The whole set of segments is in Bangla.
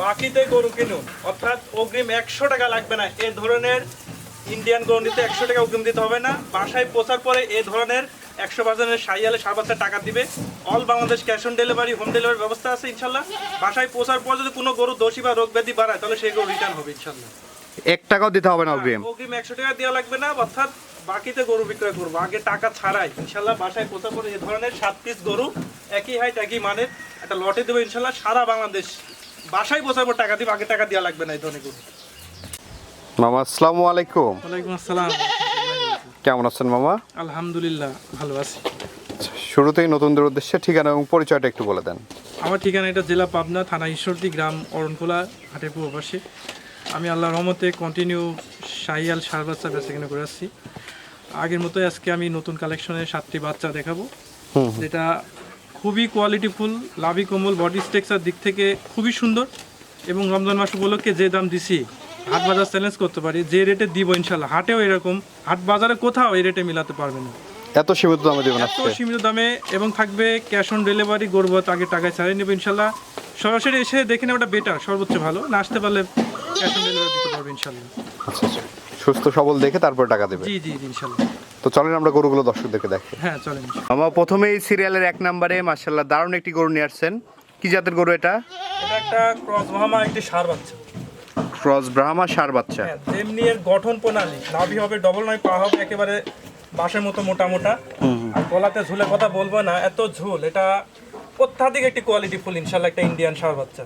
বাকিতে গরু কিনুন। অর্থাৎ অগ্রিম একশো টাকা লাগবে না। এ ধরনের ইন্ডিয়ান গরু নিতে একশো টাকা অগ্রিম দিতে হবে না। বাসায় পৌঁছার পরে এ ধরনের একশো বাজারের সাইয়ালে সাত টাকা দিবে। All Bangladesh cash on delivery home delivery ব্যবস্থা আছে ইনশাল্লাহ। বাসায় পৌঁছার পর যদি কোনো গরু দোষী বা রোগ ব্যাধি বাড়ায় তাহলে সেই গরু রিটার্ন হবে ইনশাল্লাহ। এক টাকাও দিতে হবে না অগ্রিম। অগ্রিম একশো টাকা দেওয়া লাগবে না অর্থাৎ বাকিতে গরু বিক্রয় করব। আগে টাকা ছাড়াই ইনশাল্লাহ বাসায় পৌঁছার পরে এ ধরনের সাত পিস গরু একই হাইট একই মানের একটা লটে দেবো ইনশাল্লাহ সারা বাংলাদেশ। বাসায় পর টাকা দিব আগে টাকা দেওয়া লাগবে না এই ধরনের মামা আসসালামু আলাইকুম। ওয়ালাইকুম আসসালাম। কেমন আছেন মামা? আলহামদুলিল্লাহ ভালো আছি। শুরুতেই নতুনদের উদ্দেশ্যে ঠিকানা এবং পরিচয়টা একটু বলে দেন। আমার ঠিকানা এটা জেলা পাবনা থানা ঈশ্বরদী গ্রাম অরণখোলা হাটের পূর্ব পাশে। আমি আল্লাহর রহমতে কন্টিনিউ শাহিয়াল সার বাচ্চা বেচাকেনা করে আসছি। আগের মতোই আজকে আমি নতুন কালেকশনের সাতটি বাচ্চা দেখাবো। যেটা খুবই কোয়ালিটিফুল লাভি কোমল বডি স্ট্রাকচার দিক থেকে খুবই সুন্দর এবং রমজান মাস উপলক্ষে যে দাম দিছি হাট বাজার চ্যালেঞ্জ করতে পারি যে রেটে দিব ইনশাল্লাহ হাটেও এরকম হাট বাজারে কোথাও এই রেটে মিলাতে পারবে না। এত সীমিত দামে দেবেন এত সীমিত দামে এবং থাকবে ক্যাশ অন ডেলিভারি গর্ভত আগে টাকায় ছাড়িয়ে নেবে ইনশাল্লাহ সরাসরি এসে দেখে নেওয়াটা বেটার সর্বোচ্চ ভালো। না আসতে পারলে ক্যাশ অন ডেলিভারি দিতে পারবে ইনশাল্লাহ আচ্ছা আচ্ছা। সুস্থ সবল দেখে তারপর টাকা দেবে। জি জি জি, ইনশাল্লাহ তো চলেন আমরা গরুগুলো দর্শকদেরকে দেখি। হ্যাঁ চলেন। মামা প্রথমেই সিরিয়ালের এক নম্বরে মার্শাল্লাহ দারুণ একটি গরু নিয়ে আসছেন। কি জাতের গরু এটা? এটা একটা ক্রস মহামা একটি সার বাচ্চা। ক্রস ব্রাহ্মা সার বাচ্চা। হ্যাঁ যেমনি এর গঠন প্রণালী। নাভি হবে ডবল নয় পা হবে একেবারে বাঁশের মতো মোটা মোটা। আর গলাতে ঝুলে কথা বলব না এত ঝুল এটা অত্যাধিক একটি কোয়ালিটি ফুল ইনশাল্লাহ একটা ইন্ডিয়ান সার বাচ্চা।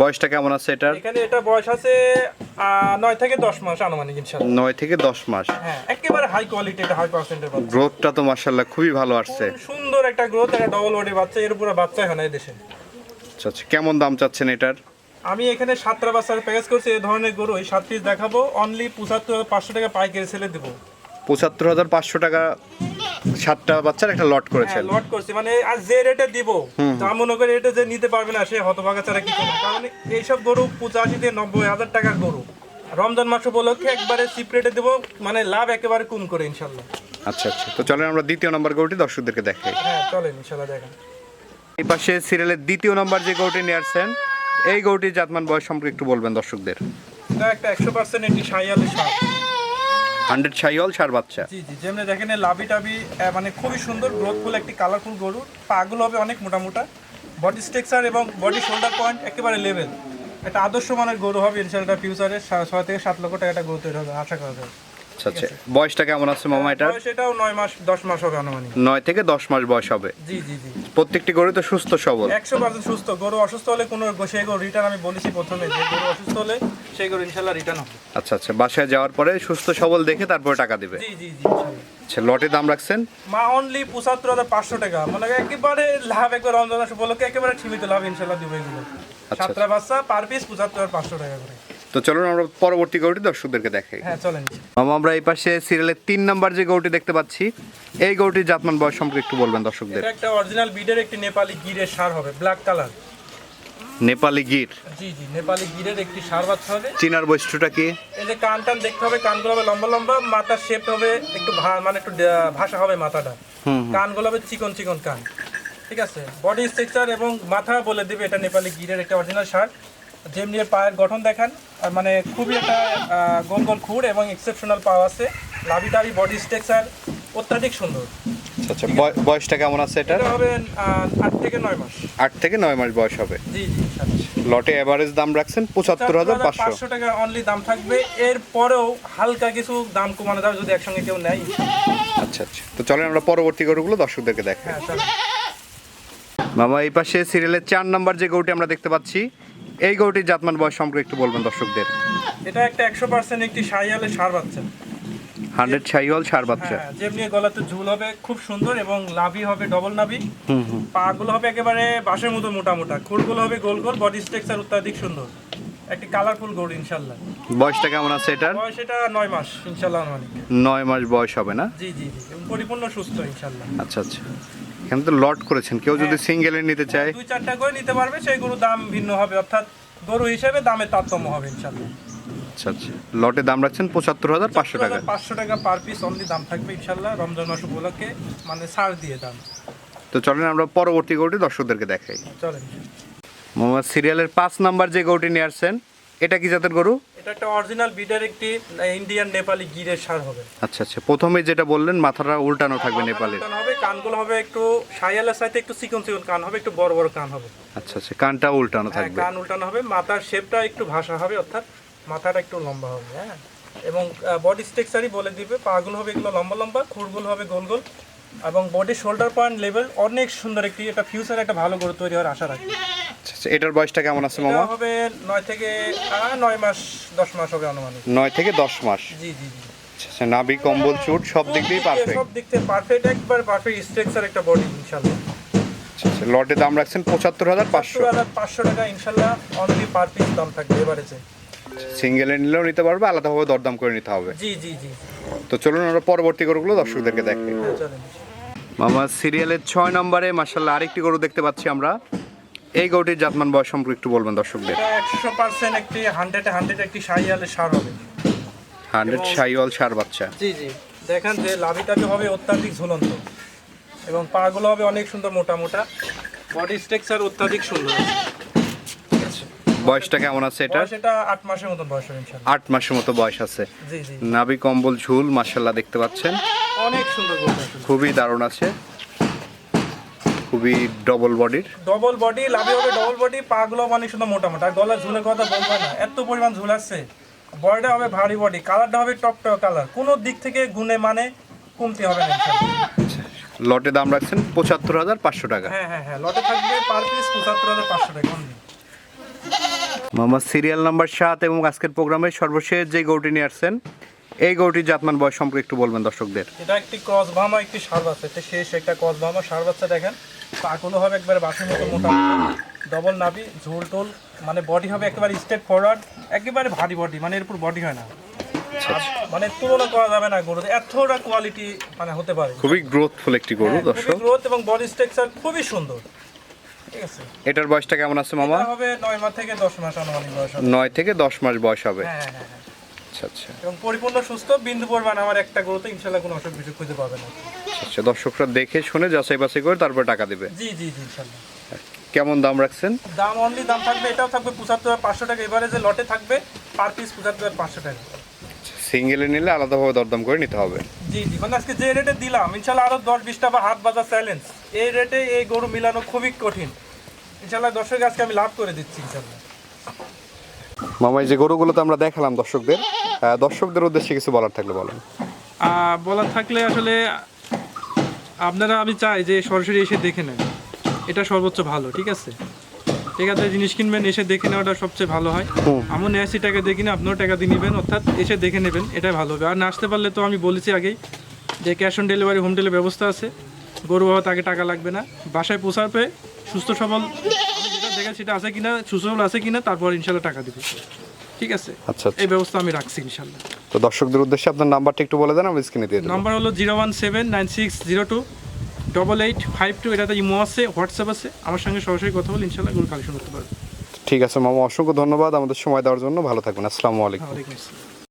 বয়সটা কেমন আছে এটার? এখানে এটা বয়স আছে আহ, নয় থেকে দশ মাস আনুমানিক ইনশাল্লাহ নয় থেকে দশ মাস। হ্যাঁ একেবারে হাই কোয়ালিটি এটা হাই পার্সেন্টের বাচ্চা। গ্রোথটা তো মার্শাল্লাহ খুবই ভালো আসছে। সুন্দর একটা গ্রোথ একটা ডবল বডি বাচ্চা এর উপরে বাচ্চাই হয় না এই দেশে। আচ্ছা আচ্ছা কেমন দাম চাচ্ছেন এটার? আমি এখানে সাতটা বাচ্চার প্যাকেজ করছি এই ধরনের গরু এই সাত পিস দেখাবো। অনলি পঁচাত্তর পাঁচশো টাকা পাইকারি সেলে দেবো। পঁচাত্তর হাজার পাঁচশো টাকা সাতটা বাচ্চার একটা লট করেছেন হ্যাঁ লট করছি। মানে আর যে রেটে দিব তা মনে করি এটা যে নিতে পারবে না সে হতভাগা ছাড়া কি করবে কারণ এইসব গরু পঁচাশি থেকে নব্বই হাজার টাকার গরু। রমজান মাস উপলক্ষে একবারে চিপ রেটে দেবো মানে লাভ একেবারে কম করে ইনশাল্লাহ। আচ্ছা আচ্ছা। তো চলেন আমরা দ্বিতীয় নম্বর গরুটি দর্শকদেরকে দেখাই। হ্যাঁ চলেন ইনশাল্লাহ দেখেন। এই পাশে সিরিয়ালের দ্বিতীয় নম্বর যে গরুটি নিয়ে আসছেন এই গরুটির জাতমান বয়স সম্পর্কে একটু বলবেন দর্শকদের। এটা একটা একশো পার্সেন্ট একটি সাইয়ালের সার হান্ড্রেড ছাইওয়াল সার বাচ্চা। জি জি, যেমনি দেখেন লাভি টাবি মানে খুবই সুন্দর গ্রোথফুল একটি কালারফুল গরু। পাগুলো হবে অনেক মোটা মোটা বডি স্ট্রাকচার এবং বডি শোল্ডার পয়েন্ট একেবারে লেভেল একটা আদর্শ মানের গরু হবে ইনশাল্লাহ ফিউচারে ছয় থেকে সাত লক্ষ টাকা একটা গরু তৈরি হবে, আশা করা যায়। আচ্ছা আচ্ছা। বয়সটা কেমন আছে মামা বয়স এটাও নয় মাস দশ মাস হবে আনুমানিক। নয় থেকে দশ মাস বয়স হবে। জি জি জি। প্রত্যেকটি গরু তো সুস্থ সবল। একশো পার্সেন্ট সুস্থ। গরু অসুস্থ হলে কোনো সেই গরু রিটার্ন আমি বলেছি প্রথমে যে গরু অসুস্থ হলে সেই গরু ইনশাল্লাহ রিটার্ন হবে। আচ্ছা আচ্ছা। বাসায় যাওয়ার পরে সুস্থ সবল দেখে তারপরে টাকা দিবে? জি জি জি আচ্ছা লটে দাম রাখছেন? মা অনলি পঁচাত্তর হাজার পাঁচশো টাকা। মানে একেবারে লাভ একবার রমজান উপলক্ষে একেবারে সীমিত লাভ ইনশাল্লাহ দিবে এগুলো। আচ্ছা। সাতটা বাচ্চা পার পিস পঁচাত্তর হাজার পাঁচশো টাকা করে। তো চলুন আমরা পরবর্তী গরুটি দর্শকদেরকে দেখাই। হ্যাঁ চলেন আমরা এই পাশে সিরিয়ালের তিন নাম্বার যে গরুটি দেখতে পাচ্ছি এই গরুটির জাতমান বয়স সম্পর্কে একটু বলবেন দর্শকদের। এটা একটা অরিজিনাল বিডের একটি নেপালি গিরের সার হবে ব্ল্যাক কালার নেপালি গির? জি জি নেপালি গিরের একটি সার বাচ্চা হবে। চিনার বৈশিষ্ট্যটা কি? এই যে কান টান দেখতে হবে কানগুলো হবে লম্বা লম্বা মাথার শেপ হবে একটু মানে একটু ভাষা হবে মাথাটা। কানগুলো হবে চিকন চিকন কান। ঠিক আছে? বডি স্ট্রাকচার এবং মাথা বলে দিবে এটা নেপালি গিরের একটা অরিজিনাল সার। যেমনি পায়ের গঠন দেখান আর মানে খুবই একটা গোল গোল খুর এবং এক্সেপশনাল পাও আছে। লাভি টাভি বডি স্ট্রাকচার অত্যাধিক সুন্দর। আচ্ছা আচ্ছা বয়- বয়সটা কেমন আছে এটা হবে আট থেকে নয় মাস। আট থেকে নয় মাস বয়স হবে। জি জি লটে এভারেজ দাম রাখছেন পঁচাত্তর হাজার পাঁচশো। টাকা অনলি দাম থাকবে। এর পরেও হালকা কিছু দাম কমানো যাবে যদি একসঙ্গে কেউ নেয়। আচ্ছা আচ্ছা। তো চলেন আমরা পরবর্তী গরুগুলো দর্শকদেরকে দেখাই। হ্যাঁ মামা এই পাশে সিরিয়ালের চার নাম্বার যে গরুটি আমরা দেখতে পাচ্ছি এই গরুটির জাতমান বয়স সম্পর্কে একটু বলবেন দর্শকদের। এটা একটা একশো পার্সেন্ট একটি সাইয়ালের সার বাচ্চা। হান্ড্রেড ছাইওয়াল সার বাচ্চা। হ্যাঁ যেমনি গলাতে ঝুল হবে খুব সুন্দর এবং লাভি হবে ডবল নাভি পা গুলো হবে একেবারে বাঁশের মতো মোটা মোটা খুরগুলো হবে গোল গোল বডি স্ট্রাকচার অত্যাধিক সুন্দর। একটি কালারফুল গরু ইনশাল্লাহ বয়সটা কেমন আছে এটার? বয়স এটা নয় মাস ইনশাল্লাহ মানে নয় মাস বয়স হবে না? জি জি জি পরিপূর্ণ সুস্থ ইনশাল্লাহ আচ্ছা আচ্ছা। এখানে তো লট করেছেন। কেউ যদি সিঙ্গেলে নিতে চায়। দুই চারটা করে নিতে পারবে সেই গরু দাম ভিন্ন হবে। অর্থাৎ গরু হিসেবে দামের তারতম্য হবে ইনশাল্লাহ আচ্ছা আচ্ছা। লটে দাম রাখছেন পঁচাত্তর হাজার পাঁচশো টাকা। পাঁচশো টাকা পার পিস অনলি দাম থাকবে ইনশাল্লাহ রমজান মাস উপলক্ষে মানে ছাড় দিয়ে দাম। তো চলেন আমরা পরবর্তী গরুটি দর্শকদেরকে দেখাই। চলেন। মামা সিরিয়ালের পাঁচ নাম্বার যে গরুটি নিয়ে আসছেন এটা কি জাতের গরু? এটা একটা অরিজিনাল বিডের একটি ইন্ডিয়ান নেপালি গিরের সার হবে। আচ্ছা আচ্ছা। প্রথমে যেটা বললেন মাথাটা উল্টানো থাকবে মাথার নেপালের। উল্টানো হবে কানগুলো হবে একটু সাইয়ালের সাথে একটু চিকন চিকন কান হবে একটু বড় বড় কান হবে। আচ্ছা আচ্ছা। কানটা উল্টানো হ্যাঁ থাকবে। কান উল্টানো হবে মাথার শেপটা একটু ভাষা হবে অর্থাৎ মাথাটা একটু লম্বা হবে হ্যাঁ। এবং বডি স্ট্রাকচারই বলে দিবে পাগুলো হবে এগুলো লম্বা লম্বা খুরগুলো হবে গোল গোল। এবং বডি শোল্ডার পয়েন্ট লেভেল অনেক সুন্দর একটি এটা ফিউচার একটা ভালো গরু তৈরি হওয়ার আশা রাখি। আচ্ছা আচ্ছা, এটার বয়সটা কেমন আছে মামা? হবে নয় থেকে আহ, নয় মাস দশ মাস হবে আনুমানিক। নয় থেকে দশ মাস? জি জি জি। আচ্ছা আচ্ছা, নাভি কম্বল চুট সব দিক দিয়ে পারফেক্ট সব দিক থেকে পারফেক্ট একবার পারফেক্ট স্ট্রাকচার একটা বডি ইনশাল্লাহ। আচ্ছা আচ্ছা, লটে দাম রাখছেন পঁচাত্তর হাজার পাঁচশো। পাঁচশো টাকা ইনশাল্লাহ অনলি পার পিস দাম থাকবে এবারেছে সিঙ্গেলে নিলেও নিতে পারবে আলাদাভাবে দরদাম করে নিতে হবে। জি জি জি। তো চলুন আমরা পরবর্তী গরুগুলো দর্শকদেরকে দেখে। হ্যাঁ মামা সিরিয়ালের ছয় নম্বরে মার্শাল্লাহ আরেকটি গরু দেখতে পাচ্ছি আমরা। এই গরুটির জাতমান বয়স সম্পর্কে একটু বলবেন দর্শকদের। একশো পার্সেন্ট একটি হান্ড্রেড হান্ড্রেড একটি সাইয়ালের সার হবে। হান্ড্রেড সাইওয়াল সার বাচ্চা। জি জি। দেখেন যে লাভিটাকে হবে অত্যাধিক ঝুলন্ত এবং পাগুলো হবে অনেক সুন্দর মোটা মোটা। বডি স্ট্রাকচার অত্যাধিক সুন্দর। বয়সটা কেমন আছে এটা এটা আট মাসের মতন বয়স হবে ইনশাল্লাহ আট মাসের মতো বয়স আছে। জি জি। নাভি কম্বল ঝুল মার্শাল্লাহ দেখতে পাচ্ছেন। অনেক সুন্দর খুবই দারুণ আছে। খুবই ডবল বডির ডবল বডি লাভি হবে ডবল বডি পাগুলো অনেক সুন্দর মোটা মোটা আর গলার ঝুলের কথা বলব না এত পরিমাণ ঝুল আসছে। বডিটা হবে ভারী বডি কালারটা হবে টক টক কালার কোনো দিক থেকে গুণে মানে কমতি হবে না লটে দাম রাখছেন পঁচাত্তর হাজার পাঁচশো টাকা। হ্যাঁ হ্যাঁ হ্যাঁ লটে থাকবে পার পিস পঁচাত্তর হাজার পাঁচশো টাকা। মোহাম্মদ সিরিয়াল নাম্বার সাত এবং আজকের প্রোগ্রামে সর্বশেষ যে গরুটি নিয়ে আসছেন এই গরুটির জাতমান বয়স সম্পর্কে একটু বলবেন দর্শকদের। এটা একটি ক্রস ভামা একটি সার বাচ্চা এটা শেষ একটা ক্রস ভামা সার বাচ্চা দেখেন। পাগুলো হবে একবারে বাসের মতো মোটা ডবল নাবি ঝোল টোল মানে বডি হবে একেবারে স্টেট ফরওয়ার্ড একেবারে ভারী বডি মানে এরপর বডি হয় না। মানে তুলনা করা যাবে না গরুতে এতটা কোয়ালিটি মানে হতে পারে। খুবই গ্রোথফুল একটি গরু দর্শক। গ্রোথ এবং বডি স্ট্রাকচার খুবই সুন্দর। ঠিক আছে? এটার বয়সটা কেমন আছে মামা? হবে নয় মাস থেকে দশ মাস আনুমানিক বয়স নয় থেকে দশ মাস বয়স হবে। হ্যাঁ হ্যাঁ হ্যাঁ হ্যাঁ। আচ্ছা আচ্ছা। এবং পরিপূর্ণ সুস্থ বিন্দু পরিমাণ আমার একটা গরুতে ইনশাল্লাহ কোনো অসুখ বিসুখ খুঁজে পাবে না। আচ্ছা দর্শকরা দেখে শুনে যাচাই বাছাই করে তারপর টাকা দেবে। জি জি জি ইনশাল্লাহ। কেমন দাম রাখছেন? দাম অনলি দাম থাকবে এটাও থাকবে পঁচাত্তর হাজার পাঁচশো টাকা। এবারে যে লটে থাকবে পার পিস পঁচাত্তর হাজার পাঁচশো টাকা। সিঙ্গেলে নিলে আলাদাভাবে দরদাম করে নিতে হবে। জি জি মানে আজকে যে রেটে দিলাম ইনশাল্লাহ আরও দশ বিশটা বা হাত বাজার চ্যালেঞ্জ এই রেটে এই গরু মিলানো খুবই কঠিন। ইনশাল্লাহ দর্শক আজকে আমি লাভ করে দিচ্ছি ইনশাল্লাহ। মামা এই যে গরুগুলো তো আমরা দেখালাম দর্শকদের দর্শকদের উদ্দেশ্যে কিছু বলার থাকলে বলেন। বলার থাকলে আসলে আপনারা আমি চাই যে সরাসরি এসে দেখে নেন। এটা সর্বোচ্চ ভালো ঠিক আছে? ঠিক আছে জিনিস কিনবেন এসে দেখে নেওয়াটা সবচেয়ে ভালো হয়। আমি নেয়াশি টাকা দিয়ে কিনে আপনিও টাকা দিয়ে নেবেন অর্থাৎ এসে দেখে নেবেন এটাই ভালো হবে। আর না আসতে পারলে তো আমি বলেছি আগেই যে cash on delivery home delivery ব্যবস্থা আছে। গরু বাবা তাকে টাকা লাগবে না। বাসায় পোষাবে সুস্থ সবল যেটা দেখে সেটা আছে কিনা সুস্থ সবল আছে কিনা তারপর ইনশাল্লাহ টাকা দেবে। ঠিক আছে? আচ্ছা আচ্ছা। এই ব্যবস্থা আমি রাখছি ইনশাল্লাহ। তো দর্শকদের উদ্দেশ্যে আপনার নাম্বারটা একটু বলে দেন আমি স্ক্রিনে দিয়ে নাম্বার হলো zero one seven nine six zero two double eight five two এটাতে ইমো আছে হোয়াটসঅ্যাপ আছে। আমার সঙ্গে সরাসরি কথা বলে ইনশাল্লাহ গরু কালেকশন করতে পারবে। ঠিক আছে মামা অসংখ্য ধন্যবাদ আমাদের সময় দেওয়ার জন্য। ভালো থাকবেন আসসালামু আলাইকুম।